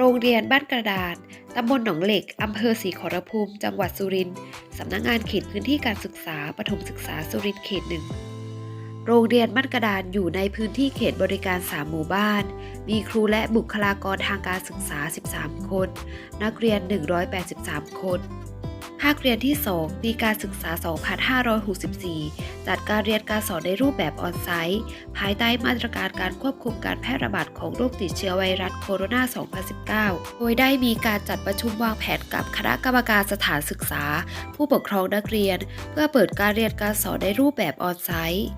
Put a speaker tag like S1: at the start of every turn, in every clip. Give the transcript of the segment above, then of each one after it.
S1: โรงเรียนบ้านกระดานตำบลหนองเหล็ก อำเภอศรีขอรภูมิ จังหวัดสุรินทร์สำนักงงานเขตพื้นที่การศึกษาปฐมศึกษาสุรินทร์เขตหนึ่งโรงเรียนบ้านกระดานอยู่ในพื้นที่เขตบริการ3หมู่บ้าน มีครูและบุคลากรทางการศึกษา 13 คน นักเรียน 183 คน ภาคเรียนที่ 2 ปีการศึกษา 2564 จัดการเรียนการสอนในรูปแบบออนไซต์ ภายใต้มาตรการการควบคุมการแพร่ระบาดของโรคติดเชื้อไวรัสโคโรนา 2019 โดยได้มีการจัดประชุมวางแผนกับคณะกรรมการสถานศึกษา ผู้ปกครองนักเรียน เพื่อเปิดการเรียนการสอนในรูปแบบออนไซต์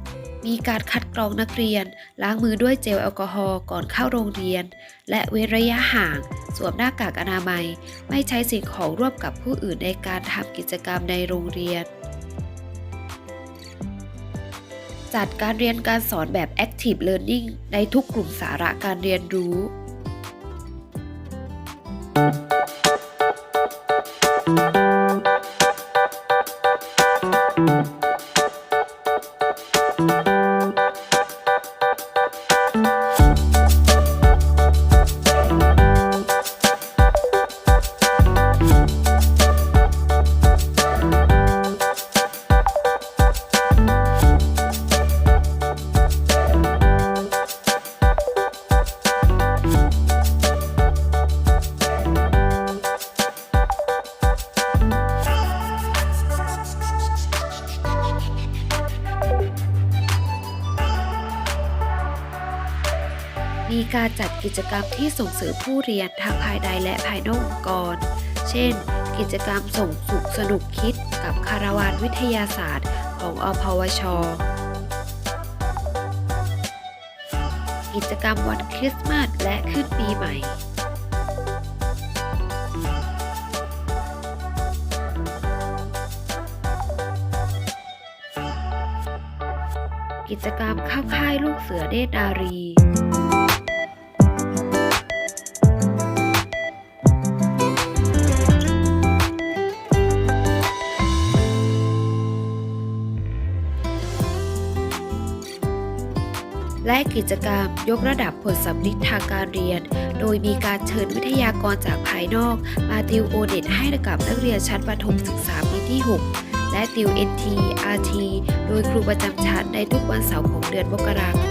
S1: มีการคัดกรองนักเรียน ล้างมือด้วยเจลแอลกอฮอล์ก่อนเข้าโรงเรียน และเว้นระยะห่าง สวมหน้ากากอนามัย ไม่ใช้สิ่งของร่วมกับผู้อื่นในการทำกิจกรรมในโรงเรียน จัดการเรียนการสอนแบบ Active Learning ในทุกกลุ่มสาระการเรียนรู้ มีการจัดกิจกรรมที่ส่งเสริมผู้เรียนทั้งภายในและภายนอกองค์กร เช่น กิจกรรมส่งสุขสนุกคิดกับคาราวานวิทยาศาสตร์ของอพวช กิจกรรมวันคริสต์มาสและขึ้นปีใหม่ กิจกรรมเข้าค่ายลูกเสือเนตรนารี และกิจกรรมยกระดับผลสำลิดทางการเรียน โดยมีการเชิญวิทยากรจากภายนอก มาติวโอเน็ตให้กับนักเรียนชั้นประถมศึกษาปีที่ 6 และติว NT RT โดยครูประจำชั้นในทุกวันเสาร์ของเดือนมกราคม